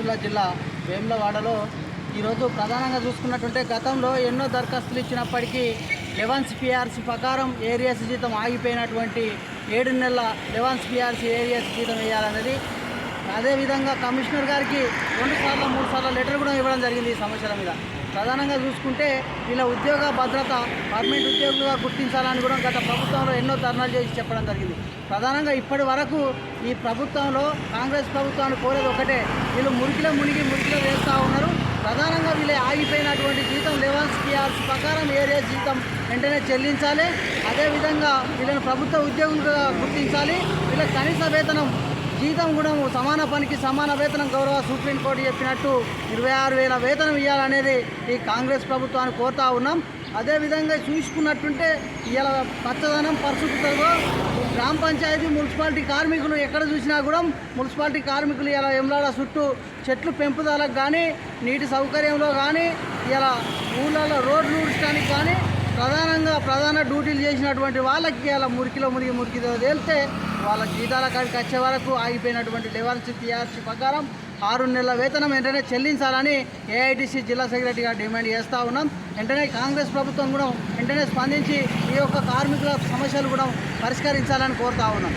సిరిసిల్ల జిల్లా వేములవాడలో ఈరోజు ప్రధానంగా చూసుకున్నట్టుంటే గతంలో ఎన్నో దరఖాస్తులు ఇచ్చినప్పటికీ లెవెన్స్ పిఆర్సీ ప్రకారం ఏరియాస్ జీతం ఆగిపోయినటువంటి ఏడు నెలల లెవెన్స్ పిఆర్సీ ఏరియాస్ జీతం వేయాలన్నది. అదేవిధంగా కమిషనర్ గారికి రెండు సార్లు మూడు సార్లు లెటర్ కూడా ఇవ్వడం జరిగింది ఈ సమస్యల మీద. ప్రధానంగా చూసుకుంటే వీళ్ళ ఉద్యోగ భద్రత పర్మనెంట్ ఉద్యోగులుగా గుర్తించాలని కూడా గత ప్రభుత్వంలో ఎన్నో ధర్నాలు చేసి చెప్పడం జరిగింది. ప్రధానంగా ఇప్పటి వరకు ఈ ప్రభుత్వంలో కాంగ్రెస్ ప్రభుత్వాన్ని కోరేది ఒకటే వీళ్ళు మురికిలో మునిగి మురికిలో వేస్తూ ఉన్నారు. ప్రధానంగా వీళ్ళే ఆగిపోయినటువంటి జీతం లెవెన్స్ పిఆర్స్ ప్రకారం ఏరియా జీతం వెంటనే చెల్లించాలి. అదేవిధంగా వీళ్ళని ప్రభుత్వ ఉద్యోగులుగా గుర్తించాలి. వీళ్ళ కనీస వేతనం జీతం కూడా సమాన పనికి సమాన వేతనం గౌరవ సుప్రీంకోర్టు చెప్పినట్టు ఇరవై ఆరు వేల వేతనం ఇవ్వాలనేది ఈ కాంగ్రెస్ ప్రభుత్వాన్ని కోరుతా ఉన్నాం. అదేవిధంగా చూసుకున్నట్టుంటే ఇలా పచ్చదనం పరిశుభ్రతలో గ్రామ పంచాయతీ మున్సిపాలిటీ కార్మికులు ఎక్కడ చూసినా కూడా మున్సిపాలిటీ కార్మికులు ఇలా ఎమ్లాడ చుట్టూ చెట్లు పెంపుదలకు కానీ నీటి సౌకర్యంలో కానీ ఇలా ఊళ్ళలో రోడ్లు ఊడ్చడానికి కానీ ప్రధానంగా ప్రధాన డ్యూటీలు చేసినటువంటి వాళ్ళకి అలా మురికిలో మురికి మురికిలో తేలితే వాళ్ళ జీతాల కాడికి వచ్చే వరకు ఆగిపోయినటువంటి లెవెల్స్ టీఆర్సీ ప్రకారం ఆరు నెలల వేతనం వెంటనే చెల్లించాలని ఏఐటీసీ జిల్లా సెక్రటరీగా డిమాండ్ చేస్తూ ఉన్నాం. వెంటనే కాంగ్రెస్ ప్రభుత్వం కూడా వెంటనే స్పందించి ఈ యొక్క కార్మికుల సమస్యలు కూడా పరిష్కరించాలని కోరుతా ఉన్నాం.